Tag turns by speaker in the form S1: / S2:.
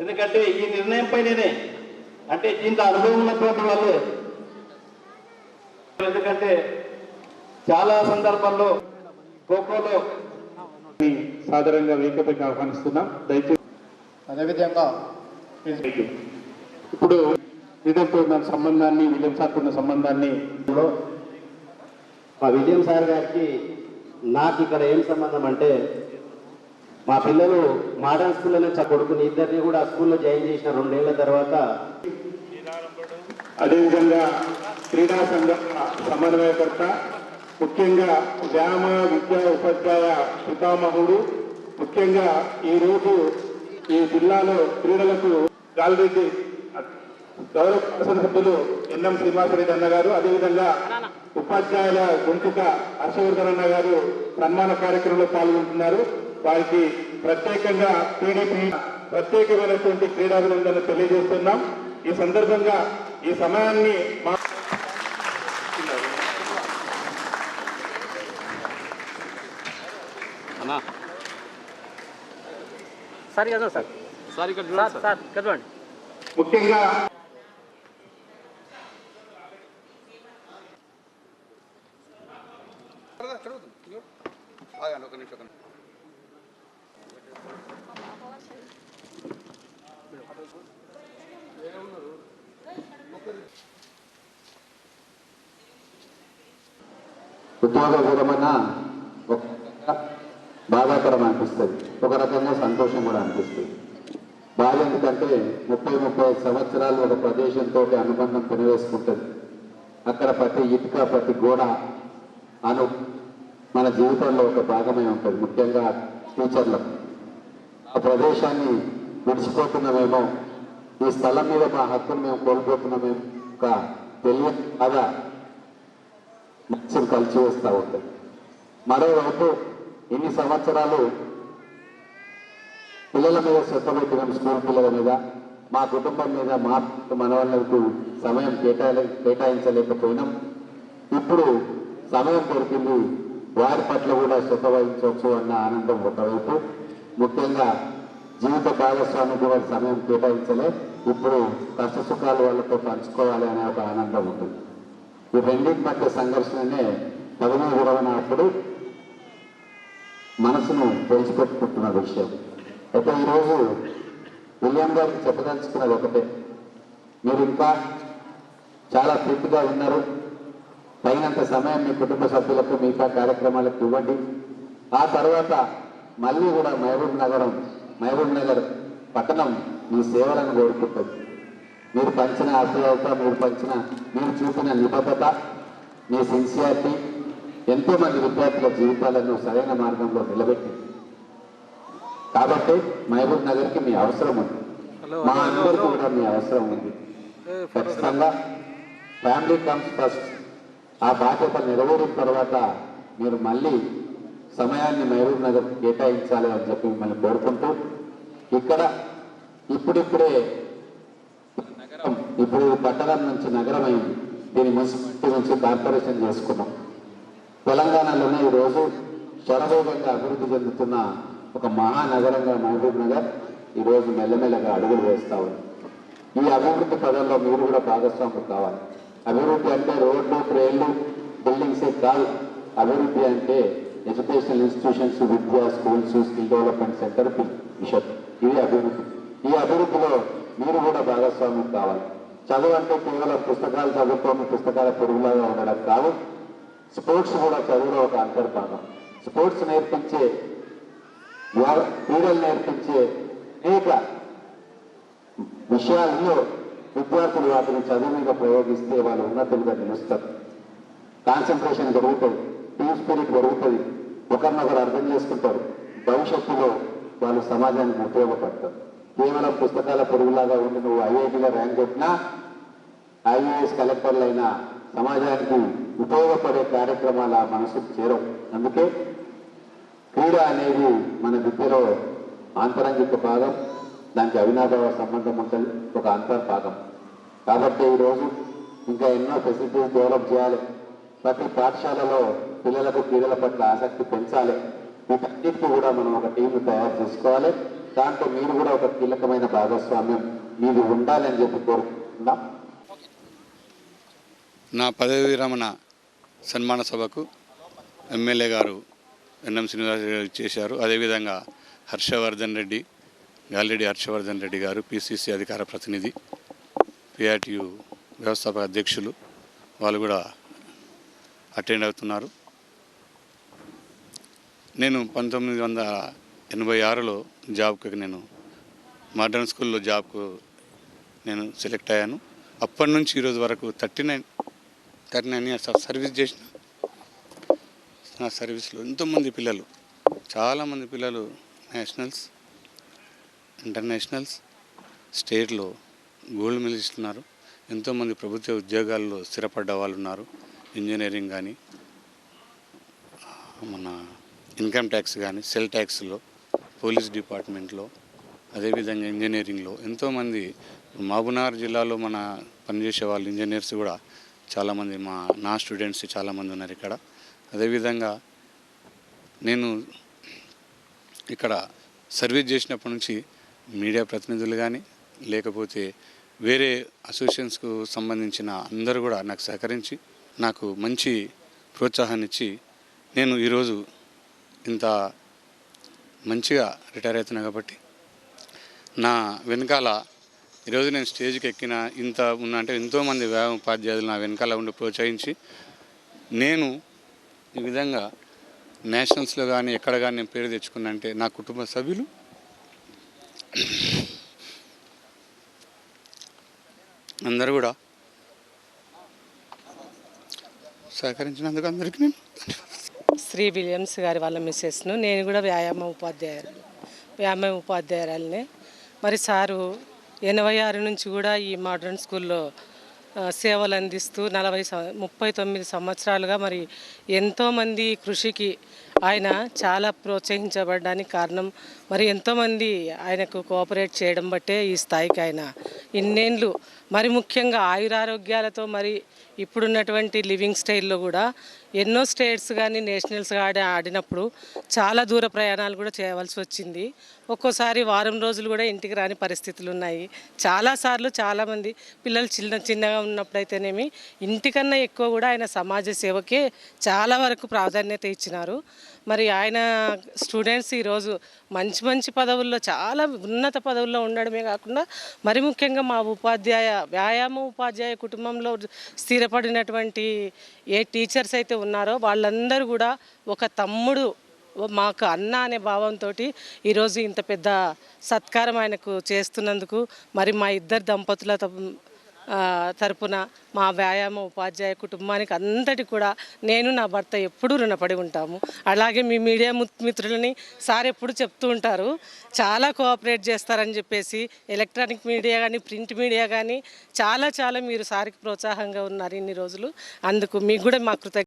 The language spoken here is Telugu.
S1: ఎందుకంటే ఈ నిర్ణయం పైననే అంటే దీంట్లో అనుభవం ఉన్నటువంటి వాళ్ళే. ఎందుకంటే చాలా సందర్భాల్లో ఖోఖోలో
S2: సాధారణంగా వేదికపైకి ఆహ్వానిస్తున్నాం. దయచేసి
S3: అదేవిధంగా
S2: ఇప్పుడు వీళ్ళతో ఉన్న సంబంధాన్ని విలియం సార్తో ఉన్న సంబంధాన్ని
S1: మా విజయం సార్ గారికి నాకు ఇక్కడ ఏం సంబంధం అంటే మా పిల్లలు మోడర్న్ స్కూల్లోనే చ కొడుకుని ఇద్దరిని కూడా ఆ స్కూల్లో జాయిన్ చేసిన రెండేళ్ళ తర్వాత
S2: అదేవిధంగా క్రీడా సంఘ సమన్వయకర్త ముఖ్యంగా వ్యాయామ విద్యా ఉపాధ్యాయ పితామహుడు ముఖ్యంగా ఈ ఈ జిల్లాలో క్రీడలకు గాలిరెడ్డి గౌరవ శాసనసభ్యులు ఎన్ఎం శ్రీనివాసరెడ్డి అన్న గారు అదేవిధంగా ఉపాధ్యాయుల గొంతుక హర్షవర్ధన్ అన్న గారు సన్మాన కార్యక్రమంలో పాల్గొంటున్నారు. వారికి ప్రత్యేకంగా టీడీపీ ప్రత్యేకమైనటువంటి క్రీడాభినందనలు తెలియజేస్తున్నాం. ఈ సందర్భంగా ఈ సమయాన్ని మా
S4: సార్ కదా సార్.
S5: సార్ ఇక్కడ
S4: సార్ సార్. కదవండి
S2: ముఖ్యంగా
S5: ఒక నిమిషం.
S6: ఉద్యోగ విరమణ ఒక బాధాకరం అనిపిస్తుంది ఒక రకంగా సంతోషం కూడా అనిపిస్తుంది. బాధ ఎందుకంటే ముప్పై ముప్పై సంవత్సరాలు ఒక ప్రదేశంతో అనుబంధం కొనివేసుకుంటుంది. అక్కడ ప్రతి ఇటుక ప్రతి గోడ అను మన జీవితంలో ఒక భాగమై ఉంటుంది. ముఖ్యంగా టీచర్లకు ఆ ప్రదేశాన్ని విడిచిపోతున్నామేమో ఈ స్థలం మీద మా హక్కును మేము కోల్పోతున్నామేమో ఒక తెలియని బాధ మనుషులు కలిసి వస్తూ ఉంటుంది మరోవైపు ఇన్ని సంవత్సరాలు పిల్లల మీద శ్రద్ధ పెట్టినాం స్కూల్ పిల్లల మీద. మా కుటుంబం మీద మా మనవాళ్ళకు సమయం కేటాయ కేటాయించలేకపోయినాం. ఇప్పుడు సమయం దొరికింది. వారి పట్ల కూడా శ్రద్ధ వహించవచ్చు అన్న ఆనందం ఒకవైపు. ముఖ్యంగా జీవిత భాగస్వామికి వారి సమయం కేటాయించలే. ఇప్పుడు కష్ట సుఖాలు వాళ్ళతో పంచుకోవాలి అనే ఒక ఆనందం ఉంటుంది. ఈ రెండింటి మధ్య సంఘర్షణనే పదమూడు విరమణ అప్పుడు మనసును తెలిసిపెట్టుకుంటున్న విషయం. అయితే ఈరోజు విలియం గారికి చెప్పదలుచుకున్నది ఒకటే. మీరు ఇంకా చాలా ఫిట్గా ఉన్నారు. తగినంత సమయం మీ కుటుంబ సభ్యులకు మిగతా కార్యక్రమాలకు ఇవ్వండి. ఆ తర్వాత మళ్ళీ కూడా మహబూబ్ నగరం మహబూబ్ నగర్ పట్టణం మీ సేవలను కోరుకుంటుంది. మీరు పంచిన ఆప్యాయత మీరు పంచిన మీరు చూపిన నిబద్ధత మీ సిన్సియారిటీ ఎంతో మంది విద్యార్థుల జీవితాలను సరైన మార్గంలో నిలబెట్టి కాబట్టి మహబూబ్ నగర్కి మీ అవసరం ఉంది. మా అందరికీ కూడా మీ అవసరం ఉంది. ఖచ్చితంగా ఫ్యామిలీ కమ్స్ ఫస్ట్. ఆ బాధ్యత నెరవేరిన తర్వాత మీరు మళ్ళీ సమయాన్ని మహబూబ్ నగర్ కేటాయించాలి అని చెప్పి మిమ్మల్ని కోరుకుంటూ ఇక్కడ ఇప్పుడిప్పుడే ఇప్పుడు పట్టణం నుంచి నగరం అయింది దీని మున్సిపాలిటీ నుంచి కార్పొరేషన్ చేసుకున్నాం. తెలంగాణలోనే ఈరోజు శరవేగంగా అభివృద్ధి చెందుతున్న ఒక మహానగరంగా మహబూబ్ నగర్ ఈరోజు మెల్లమెల్లగా అడుగులు వేస్తా ఉంది. ఈ అభివృద్ధి పదంలో మీరు కూడా భాగస్వాములు కావాలి. అభివృద్ధి అంటే రోడ్లు ట్రైన్లు బిల్డింగ్సే కాదు. అభివృద్ధి అంటే ఎడ్యుకేషనల్ ఇన్స్టిట్యూషన్స్ విద్యా schools skill development centre mission ఇది అభివృద్ధి. ఈ అభివృద్ధిలో మీరు కూడా భాగస్వామ్యం కావాలి. చదువు అంటే కేవలం పుస్తకాలు చదువుకోని పుస్తకాల పొరుగులాగా ఉండడం కాదు. స్పోర్ట్స్ కూడా చదువులో ఒక అంతర్భాగం. స్పోర్ట్స్ నేర్పించే క్రీడలు నేర్పించే అనేక విషయాల్లో విద్యార్థులు వాటిని చదువు మీద ప్రయోగిస్తే వాళ్ళు ఉన్నతులుగా నిలుస్తారు. కాన్సన్ట్రేషన్ పెరుగుతుంది టీమ్ స్పిరిట్ పెరుగుతుంది. ఒకరినొకరు అర్థం చేసుకుంటారు. భవిష్యత్తులో వాళ్ళు సమాజానికి ఉపయోగపడతారు. కేవలం పుస్తకాల పొరుగులాగా ఉండి నువ్వు ఐఐటీలో ర్యాంక్ కొట్టినా ఐఏఎస్ కలెక్టర్లైనా సమాజానికి ఉపయోగపడే కార్యక్రమాల మనసుకు చేరవు. అందుకే క్రీడ అనేది మన విద్యలో ఆంతరంగిక భాగం దానికి అవినాభావ సంబంధం ఉంటుంది ఒక అంతర్భాగం. కాబట్టి ఈరోజు ఇంకా ఎన్నో ఫెసిలిటీస్ డెవలప్ చేయాలి. ప్రతి పాఠశాలలో పిల్లలకు క్రీడల పట్ల ఆసక్తి పెంచాలి. వీటన్నిటికీ కూడా మనం ఒక టీంను తయారు చేసుకోవాలి. దాంట్లో మీరు కూడా ఒక కీలకమైన భాగస్వామ్యం మీది ఉండాలని చెప్పి కోరుకుంటున్నాం.
S2: నా పదవి విరమణ సన్మాన సభకు ఎమ్మెల్యే గారు ఎన్ఎం శ్రీనివాస్ గారు చేశారు. అదేవిధంగా హర్షవర్ధన్ రెడ్డి గాలిరెడ్డి హర్షవర్ధన్ రెడ్డి గారు పిసిసి అధికార ప్రతినిధి పిఆర్టీయు వ్యవస్థాపక అధ్యక్షులు వాళ్ళు కూడా అటెండ్ అవుతున్నారు. నేను పంతొమ్మిది వందల ఎనభై ఆరులో జాబ్కి నేను మోడర్న్ స్కూల్లో జాబ్కు నేను సెలెక్ట్ అయ్యాను. అప్పటి నుంచి ఈరోజు వరకు thirty nine thirty nine years service చేసిన నా సర్వీస్లో ఎంతోమంది పిల్లలు చాలామంది పిల్లలు నేషనల్స్ ఇంటర్నేషనల్స్ స్టేట్లో గోల్డ్ మెడల్ ఇస్తున్నారు ఎంతోమంది ప్రభుత్వ ఉద్యోగాల్లో స్థిరపడ్డ వాళ్ళు ఉన్నారు. ఇంజనీరింగ్ కానీ మన ఇన్కమ్ ట్యాక్స్ కానీ సెల్ ట్యాక్స్లో పోలీస్ డిపార్ట్మెంట్లో అదేవిధంగా ఇంజనీరింగ్లో. ఎంతోమంది మహబూబ్నగర్ జిల్లాలో మన పనిచేసే వాళ్ళు ఇంజనీర్స్ కూడా చాలామంది మా నా స్టూడెంట్స్ చాలామంది ఉన్నారు ఇక్కడ. అదేవిధంగా నేను ఇక్కడ సర్వీస్ చేసినప్పటి నుంచి మీడియా ప్రతినిధులు కానీ లేకపోతే వేరే అసోసియేషన్స్కు సంబంధించిన అందరూ కూడా నాకు సహకరించి నాకు మంచి ప్రోత్సాహాన్ని ఇచ్చి నేను ఈరోజు ఇంత మంచిగా రిటైర్ అవుతున్నా కాబట్టి నా వెనకాల ఈరోజు నేను స్టేజ్కి ఎక్కిన ఇంత ఉన్నా అంటే ఎంతోమంది వ్యాయామ ఉపాధ్యాయులు నా వెనకాల ఉండి ప్రోత్సహించి నేను ఈ విధంగా నేషనల్స్లో కానీ ఎక్కడ కానీ నేను పేరు తెచ్చుకున్నా అంటే నా కుటుంబ సభ్యులు అందరూ కూడా సహకరించినందుకు అందరికీ నేను
S3: శ్రీ విలియమ్స్ గారి వాళ్ళ మిస్సెస్ను నేను కూడా వ్యాయామ ఉపాధ్యాయురాలు. వ్యాయామ ఉపాధ్యాయురాలనే. మరి సారు ఎనభై ఆరు నుంచి కూడా ఈ మోడర్న్ స్కూల్లో సేవలు అందిస్తూ నలభై ముప్పై తొమ్మిది సంవత్సరాలుగా మరి ఎంతోమంది కృషికి ఆయన చాలా ప్రోత్సహించబడడానికి కారణం. మరి ఎంతోమంది ఆయనకు కోఆపరేట్ చేయడం బట్టే ఈ స్థాయికి ఆయన ఇన్నేళ్ళు. మరి ముఖ్యంగా ఆయురారోగ్యాలతో మరి ఇప్పుడున్నటువంటి లివింగ్ స్టైల్లో కూడా ఎన్నో స్టేట్స్ కానీ నేషనల్స్ ఆడి ఆడినప్పుడు చాలా దూర ప్రయాణాలు కూడా చేయవలసి వచ్చింది. ఒక్కోసారి వారం రోజులు కూడా ఇంటికి రాని పరిస్థితులు ఉన్నాయి. చాలాసార్లు చాలామంది పిల్లలు చిన్న చిన్నగా ఉన్నప్పుడైతేనేమి ఇంటికన్నా ఎక్కువ కూడా ఆయన సమాజ సేవకే చాలా వరకు ప్రాధాన్యత ఇచ్చినారు. మరి ఆయన స్టూడెంట్స్ ఈరోజు మంచి మంచి పదవుల్లో చాలా ఉన్నత పదవుల్లో ఉండడమే కాకుండా మరి ముఖ్యంగా మా ఉపాధ్యాయ వ్యాయామ ఉపాధ్యాయ కుటుంబంలో స్థిరపడినటువంటి ఏ టీచర్స్ అయితే ఉన్నారో వాళ్ళందరూ కూడా ఒక తమ్ముడు మాకు అన్న అనే భావంతో ఈరోజు ఇంత పెద్ద సత్కారం ఆయనకు చేస్తున్నందుకు మరి మా ఇద్దరు దంపతులతో తరపున మా వ్యాయామ ఉపాధ్యాయ కుటుంబానికి అంతటి కూడా నేను నా భర్త ఎప్పుడూ రుణపడి ఉంటాము. అలాగే మీ మీడియా మిత్రులని సార్ ఎప్పుడు చెప్తూ ఉంటారు చాలా కోఆపరేట్ చేస్తారని చెప్పేసి ఎలక్ట్రానిక్ మీడియా కానీ ప్రింట్ మీడియా కానీ చాలా చాలా మీరు సార్కి ప్రోత్సాహంగా ఉన్నారు ఇన్ని రోజులు. అందుకు మీకు కూడా మా కృతజ్ఞ